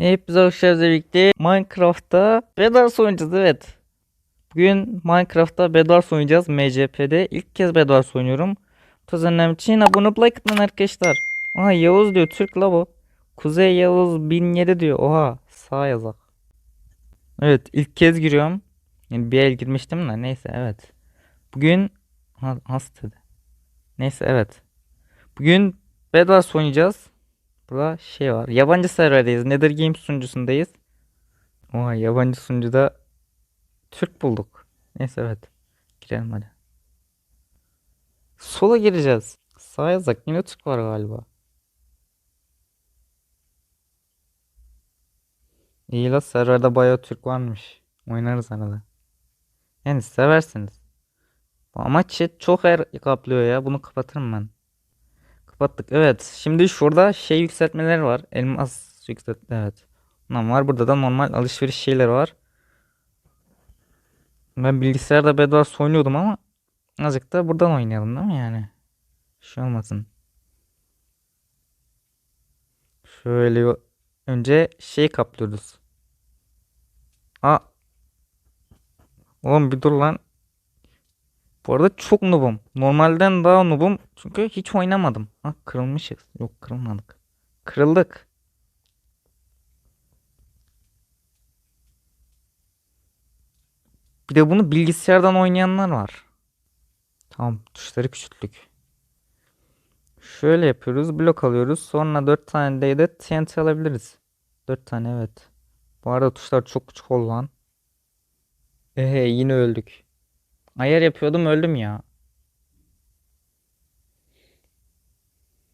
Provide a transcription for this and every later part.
Hepinize hoş geldiniz birlikte. Minecraft'ta Bedwars oynayacağız evet. Bugün Minecraft'ta Bedwars oynayacağız MCP'de. İlk kez Bedwars oynuyorum. Tuzanım için abone like atın arkadaşlar. Aha Yavuz diyor Türk la bu. Kuzey Yavuz 1007 diyor. Oha sağ yazak. Evet ilk kez giriyorum. Yani bir el girmiştim de neyse evet. Bugün ha, hasta dedi. Neyse evet. Bugün Bedwars oynayacağız. Burada şey var. Yabancı serverdeyiz. Nether Games sunucusundayız. Oha yabancı sunucuda Türk bulduk. Neyse evet. Girelim hadi. Sola gireceğiz. Sağ yazak. Yine Türk var galiba. İyi la serverde bayağı Türk varmış. Oynarız arada. Yani seversiniz. Ama chat çok yer kaplıyor ya. Bunu kapatırım ben. Kapattık. Evet. Şimdi şurada şey yükseltmeleri var. Elmas yükseltme. Evet. Bunlar var. Burada da normal alışveriş şeyleri var. Ben bilgisayarda Bedwars oynuyordum ama azıcık da buradan oynayalım değil mi yani? Şey olmasın. Şöyle önce şey kaplıyoruz. Aa. Oğlum bir dur lan. Bu arada çok noobum. Normalden daha noobum. Çünkü hiç oynamadım. Ha kırılmışız. Yok kırılmadık. Kırıldık. Bir de bunu bilgisayardan oynayanlar var. Tamam tuşları küçülttük. Şöyle yapıyoruz. Blok alıyoruz. Sonra 4 tane de de TNT alabiliriz. 4 tane evet. Bu arada tuşlar çok küçük oldu lan. Ehe yine öldük. Ayar yapıyordum öldüm ya.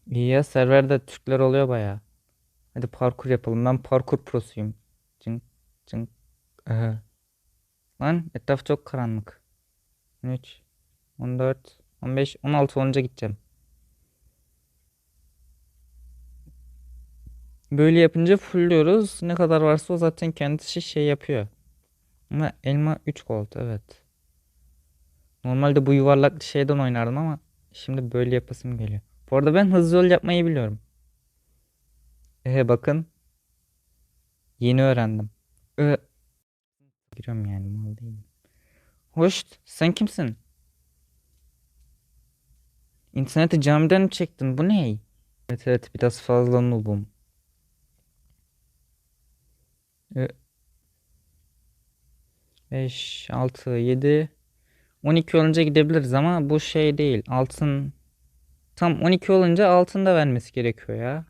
İyi ya serverde Türkler oluyor baya. Hadi parkur yapalım. Ben parkur prosuyum. Cink cink. Ehe. Lan etraf çok karanlık. 13, 14, 15, 16 olunca gideceğim. Böyle yapınca fullüyoruz. Ne kadar varsa o zaten kendisi şey yapıyor. Ama elma 3 gold evet. Normalde bu yuvarlak şeyden oynardım ama şimdi böyle yapasım geliyor. Bu arada ben hızlı yol yapmayı biliyorum. Ehe bakın. Yeni öğrendim. Ö Giriyorum yani mal değilim. Hoş sen kimsin? İnterneti camiden mi çektin? Bu ne? Evet evet biraz fazla noobum. Ö 5, 6, 7 12 olunca gidebiliriz ama bu şey değil. Altın tam 12 olunca altın da vermesi gerekiyor ya.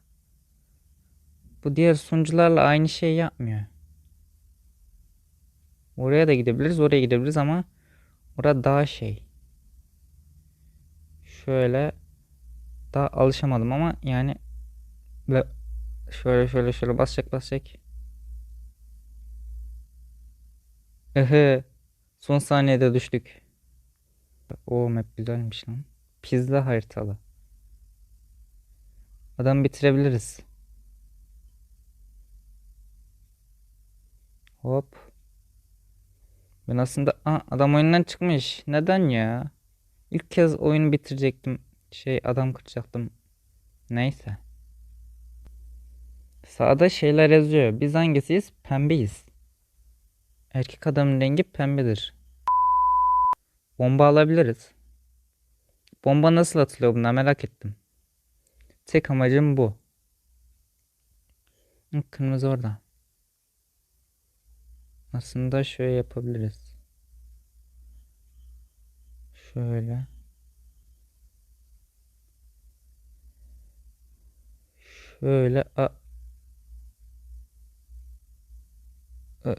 Bu diğer sunucularla aynı şey yapmıyor. Oraya da gidebiliriz, oraya gidebiliriz ama orada daha şey. Şöyle daha alışamadım ama yani şöyle şöyle şöyle basacak basacak. Ehe. Son saniyede düştük. O map güzelmiş lan. Pizza haritalı. Adam bitirebiliriz. Hop. Ben aslında Aa, adam oyundan çıkmış. Neden ya? İlk kez oyunu bitirecektim. Şey adam kıracaktım. Neyse. Sağda şeyler yazıyor. Biz hangisiyiz? Pembeyiz. Erkek adamın rengi pembedir. Bomba alabiliriz. Bomba nasıl atılıyor buna merak ettim. Tek amacım bu. Kırmızı orada. Aslında şöyle yapabiliriz. Şöyle. Şöyle. A Ö-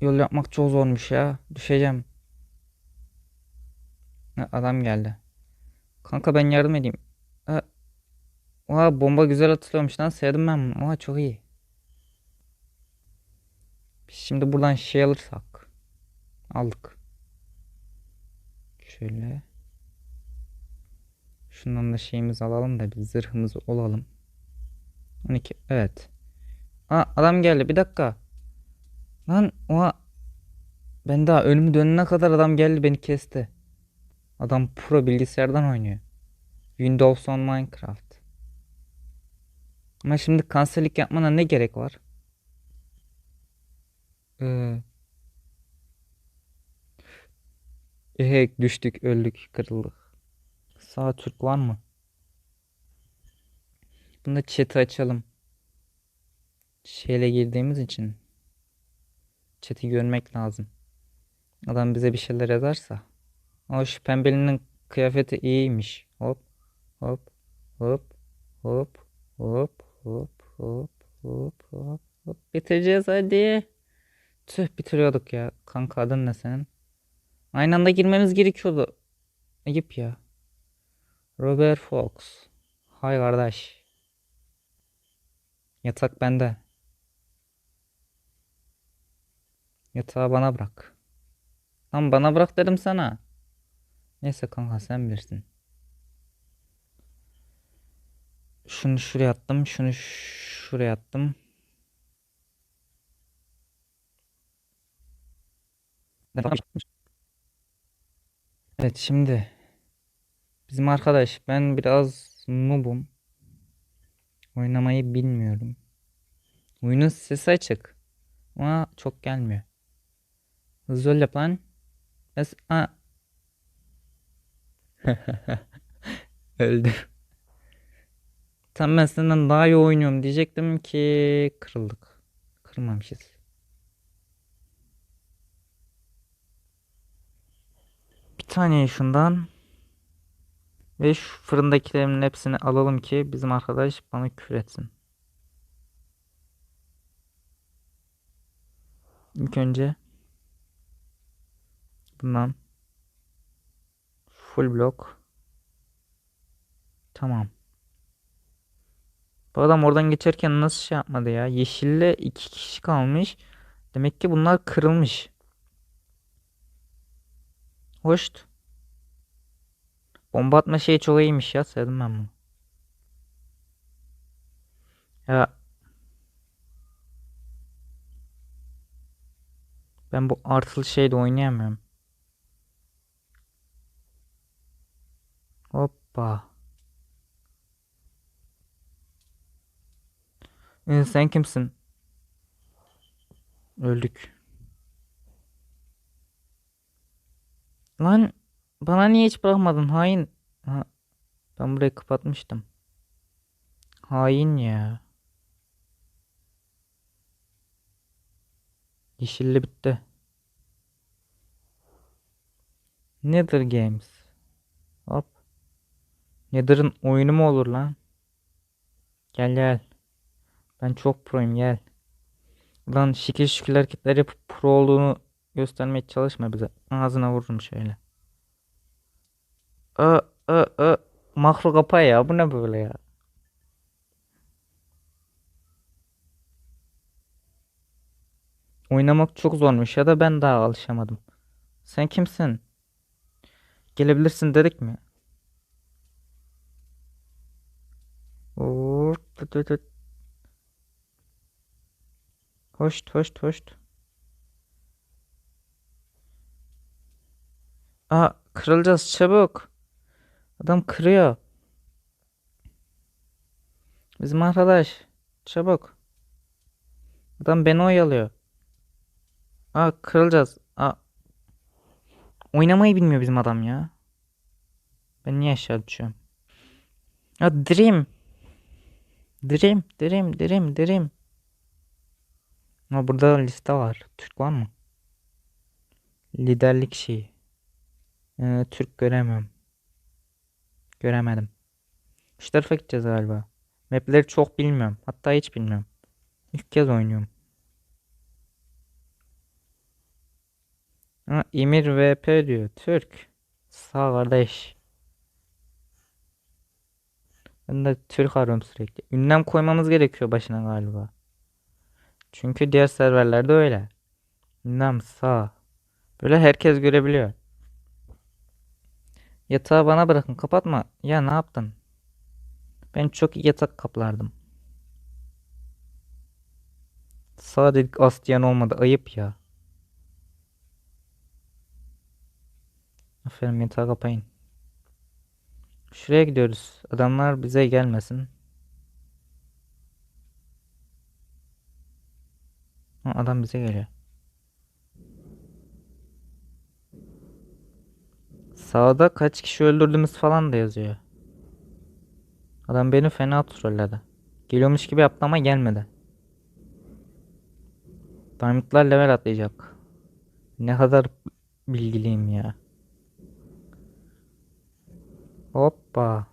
Yol yapmak çok zormuş ya. Düşeceğim. Adam geldi. Kanka ben yardım edeyim. Ha, oha bomba güzel atılıyormuş lan. Sevdim ben bunu. Oha çok iyi. Şimdi buradan şey alırsak. Aldık. Şöyle. Şundan da şeyimizi alalım da bir zırhımızı olalım. 12. Evet. Aa adam geldi. Bir dakika. Lan oha. Ben daha önümü dönene kadar adam geldi beni kesti. Adam pro bilgisayardan oynuyor. Windows on Minecraft. Ama şimdi kanserlik yapmana ne gerek var? Ee, ehek düştük, öldük, kırıldık. Sağ Türk var mı? Bunda chat'i açalım. Şeyle girdiğimiz için chat'i görmek lazım. Adam bize bir şeyler yazarsa. O şu pembelinin kıyafeti iyiymiş. Hop hop hop hop hop hop hop hop hop hop bitireceğiz hadi. Tüh bitiriyorduk ya. Kanka adın ne senin? Aynı anda girmemiz gerekiyordu. Ayıp ya. Robert Fox. Hay kardeş. Yatak bende. Yatağı bana bırak. Lan bana bırak dedim sana. Neyse kanka sen bilirsin. Şunu şuraya attım. Şunu şuraya attım. Evet şimdi bizim arkadaş ben biraz noobum. Oynamayı bilmiyorum. Oyunun sesi açık. Ama çok gelmiyor. Hızlı ol yap lan. Es A. Öldü. Tam ben senden daha iyi oynuyorum diyecektim ki kırıldık. Kırmamışız. Bir tane şundan ve şu fırındakilerin hepsini alalım ki bizim arkadaş bana küfür etsin. İlk önce bundan full blok tamam. Bu adam oradan geçerken nasıl şey yapmadı ya? Yeşille iki kişi kalmış. Demek ki bunlar kırılmış. Hoş. Bomba atma şeyi çok iyiymiş ya. Sevdim ben bunu. Ya ben bu artılı şeyde oynayamıyorum. Hoppa. Ee, sen kimsin? Öldük. Lan bana niye hiç bırakmadın hain? Ha, ben burayı kapatmıştım. Hain ya. Yeşilli bitti. Nether Games. Nether'ın oyunu mu olur lan? Gel gel. Ben çok proyum gel. Lan şekil şükür hareketler yapıp pro olduğunu göstermeye çalışma bize. Ağzına vururum şöyle. Ö ö ö. Makro kapa ya. Bu ne böyle ya? Oynamak çok zormuş ya da ben daha alışamadım. Sen kimsin? Gelebilirsin dedik mi? Oo, tut tut tut. Hoşt hoşt hoşt. Aa kırılacağız çabuk. Adam kırıyor. Bizim arkadaş. Çabuk. Adam beni oyalıyor. Aa kırılacağız. Aa. Oynamayı bilmiyor bizim adam ya. Ben niye aşağı düşüyorum? Ya Dream. Dream, Dream, Dream, Dream. Ama burada liste var. Türk var mı? Liderlik şeyi. Ee, Türk göremiyorum. Göremedim. Şu tarafa gideceğiz galiba. Mapleri çok bilmiyorum. Hatta hiç bilmiyorum. İlk kez oynuyorum. Ha, Emir VP diyor. Türk. Sağ kardeş. Ben de Türk arıyorum sürekli. Ünlem koymamız gerekiyor başına galiba. Çünkü diğer serverlerde öyle. Ünlem sağ. Böyle herkes görebiliyor. Yatağı bana bırakın kapatma. Ya ne yaptın? Ben çok iyi yatak kaplardım. Sağ dedik as diyen olmadı. Ayıp ya. Aferin yatağı kapayın. Şuraya gidiyoruz. Adamlar bize gelmesin. Adam bize geliyor. Sağda kaç kişi öldürdüğümüz falan da yazıyor. Adam beni fena trolledi. Geliyormuş gibi yaptı ama gelmedi. Diamondlar level atlayacak. Ne kadar bilgiliyim ya. Hop. Hoppa.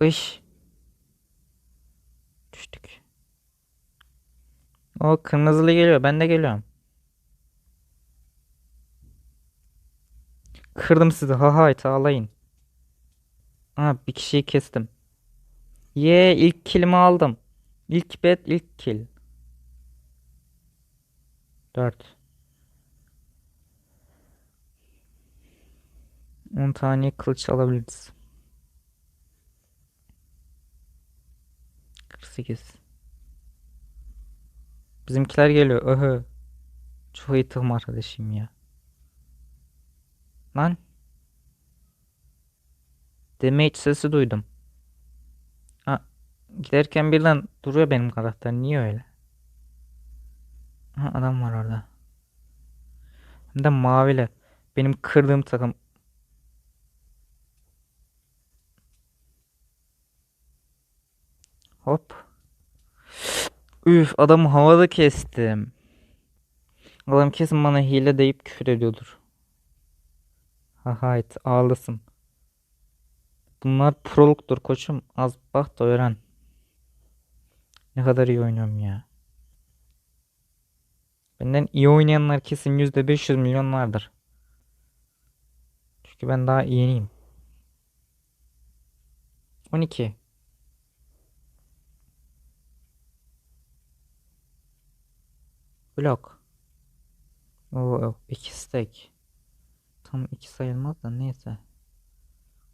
Iş. Düştük. O kırmızılı geliyor. Ben de geliyorum. Kırdım sizi. Ha ha ağlayın. Ha bir kişiyi kestim. Ye ilk killimi aldım. İlk bet ilk kill. 4. 10 tane kılıç alabiliriz. 48. Bizimkiler geliyor. Öhö. Çok iyi takım arkadaşım ya. Lan. Damage sesi duydum. Ha, giderken birden duruyor benim karakter. Niye öyle? Ha, adam var orada. Hem de mavili. Benim kırdığım takım. Hop. Üf adamı havada kestim. Adam kesin bana hile deyip küfür ediyordur. Hahayt ağlasın. Bunlar proluktur koçum. Az bak da öğren. Ne kadar iyi oynuyorum ya. Benden iyi oynayanlar kesin %500 milyon vardır. Çünkü ben daha yeniyim. 12. Blok. Oo, iki stack. Tam iki sayılmaz da neyse.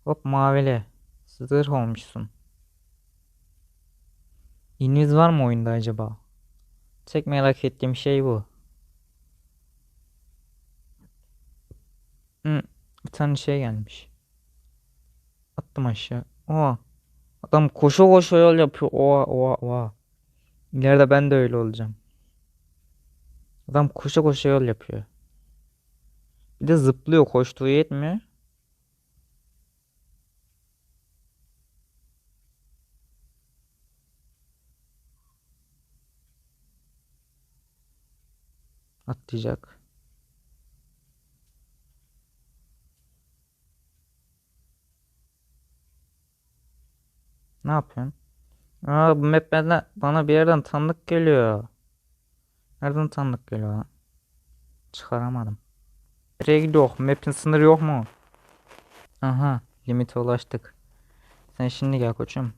Hop mavili. Zırh olmuşsun. İniz var mı oyunda acaba? Tek merak ettiğim şey bu. Hı, bir tane şey gelmiş. Attım aşağı. Oha. Adam koşu koşu yol yapıyor. Oha oha oha. İleride ben de öyle olacağım. Adam koşu koşu yol yapıyor. Bir de zıplıyor. Koştuğu yetmiyor. Atlayacak. Ne yapıyorsun? Aa bu map bana, bana bir yerden tanıdık geliyor. Nereden tanıdık geliyor lan? Çıkaramadım. Nereye gidiyor? Map'in sınırı yok mu? Aha limite ulaştık. Sen şimdi gel koçum.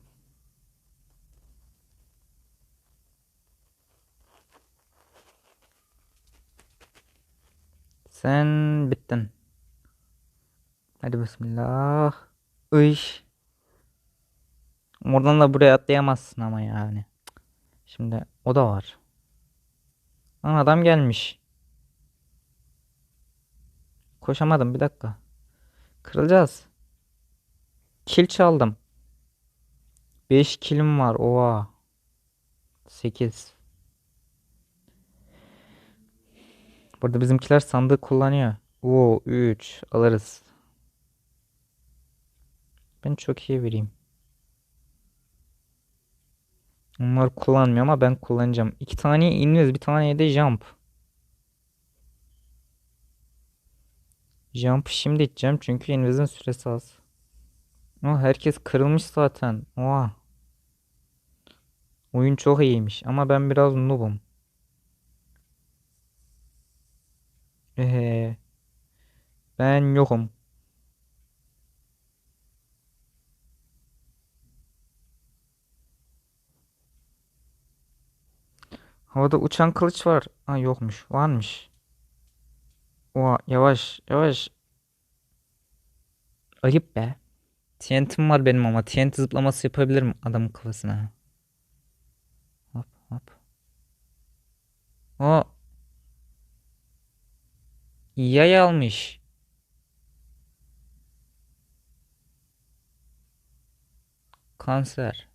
Sen bittin. Hadi bismillah. Iş. Oradan da buraya atlayamazsın ama yani. Şimdi o da var. Aa, adam gelmiş. Koşamadım bir dakika. Kırılacağız. Kil çaldım. 5 kilim var. Oha. 8. Burada bizimkiler sandık kullanıyor. Oo 3 alırız. Ben çok iyi vereyim. Onlar kullanmıyor ama ben kullanacağım. İki tane iniyoruz. Bir tane de jump. Jump şimdi edeceğim çünkü invezin süresi az. Ama herkes kırılmış zaten. Oha. Oyun çok iyiymiş ama ben biraz noobum. Ee, ben yokum. Havada uçan kılıç var. Ha yokmuş. Varmış. Oha yavaş yavaş. Ayıp be. TNT'm var benim ama TNT zıplaması yapabilirim adamın kafasına. Hop hop. O yay almış. Kanser.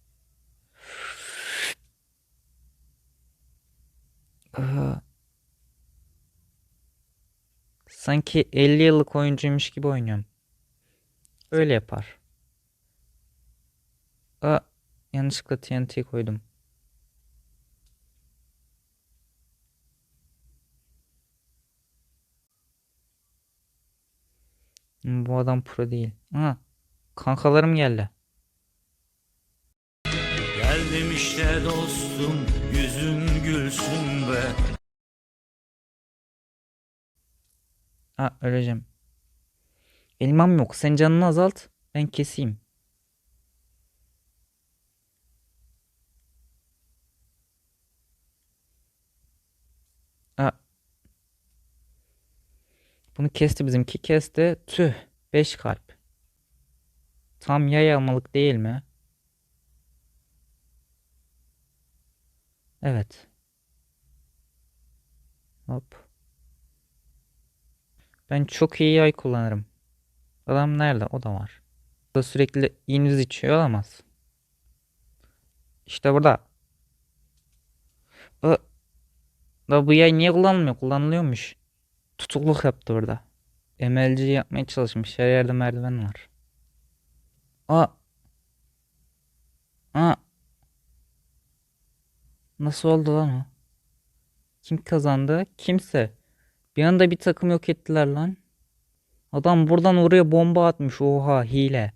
Sanki 50 yıllık oyuncuymuş gibi oynuyorum. Öyle yapar. Aa, yanlışlıkla TNT koydum. Bu adam pro değil. Ha, kankalarım geldi. Geldim işte dostum yüzün gülsün be Ha, öleceğim. Elmam yok. Sen canını azalt. Ben keseyim. Ha. Bunu kesti bizimki. Kesti. Tüh. 5 kalp. Tam yay almalık değil mi? Evet. Hop. Ben çok iyi yay kullanırım. Adam nerede? O da var. O da sürekli iniz içiyor olamaz. İşte burada. Ö, da bu yay niye kullanılmıyor? Kullanılıyormuş. Tutukluk yaptı orada. MLC yapmaya çalışmış. Her yerde merdiven var. Aa. Aa. Nasıl oldu lan o? Kim kazandı? Kimse. Bir anda bir takım yok ettiler lan. Adam buradan oraya bomba atmış. Oha hile.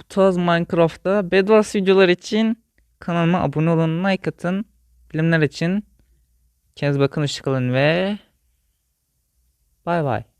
Bu tarz Minecraft'ta Bedwars videolar için kanalıma abone olun, like atın. Filmler için kendinize bakın, hoşçakalın ve bay bay.